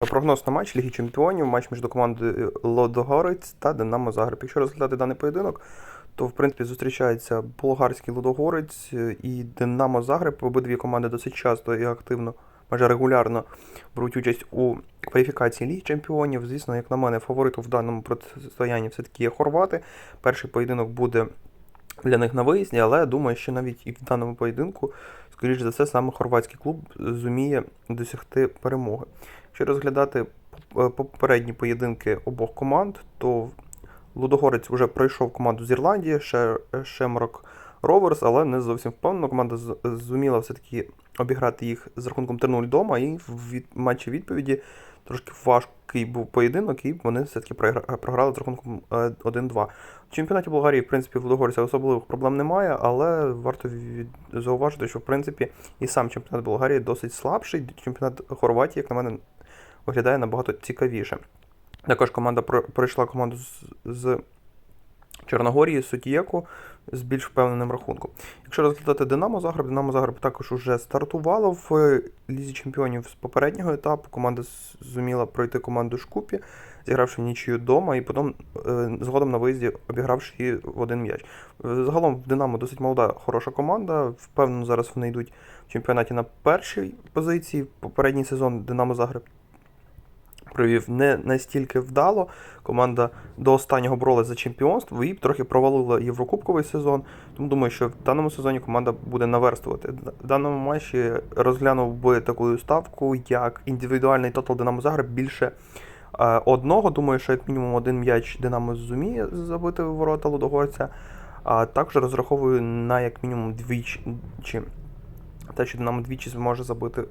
Прогноз на матч Ліги Чемпіонів, матч між командою Лодогорець та Динамо Загреб. Якщо розглядати даний поєдинок, то в принципі зустрічається болгарський Лодогорець і Динамо Загреб. Обидві команди досить часто і активно, майже регулярно беруть участь у кваліфікації Ліги Чемпіонів. Звісно, як на мене, фаворитом в даному протистоянні все-таки є хорвати. Перший поєдинок буде для них на виїзді, але я думаю, що навіть і в даному поєдинку, скоріш за все, саме хорватський клуб зуміє досягти перемоги. Якщо розглядати е, попередні поєдинки обох команд, то Лудогорець вже пройшов команду з Ірландії, Ше- Шемрок Роверс, але не зовсім впевнено. Команда зуміла все-таки обіграти їх з рахунком 3-0 вдома, і в матчі відповіді трошки важкий був поєдинок, і вони все-таки програли з рахунком е, 1-2. В чемпіонаті Болгарії, в принципі, в Лудогорця особливих проблем немає, але варто зауважити, що в принципі і сам чемпіонат Болгарії досить слабший. Чемпіонат Хорватії, як на мене, виглядає набагато цікавіше. Також команда пройшла команду з, з Чорногорії, Сутієку з більш впевненим рахунком. Якщо розглядати Динамо Загреб, Динамо Загреб також уже стартувало в е, Лізі Чемпіонів з попереднього етапу. Команда зуміла пройти команду Шкупі, зігравши нічию вдома, і потім е, згодом на виїзді обігравши її в один м'яч. Е, Загалом в Динамо досить молода, хороша команда. Впевнено, зараз вони йдуть в чемпіонаті на першій позиції. Попередній сезон Динамо Загреб провів не настільки вдало. Команда до останнього боролась за чемпіонство і трохи провалила Єврокубковий сезон. Тому думаю, що в даному сезоні команда буде наверстувати. В даному матчі розглянув би таку ставку, як індивідуальний тотал Динамо Загреб більше е, одного. Думаю, що як мінімум один м'яч Динамо зуміє забити в ворота Лудогорця. А також розраховую на як мінімум двічі. Те, що Динамо двічі зможе забити.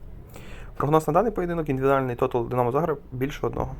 Прогноз на даний поєдинок індивідуальний тотал Динамо Загреб більше одного.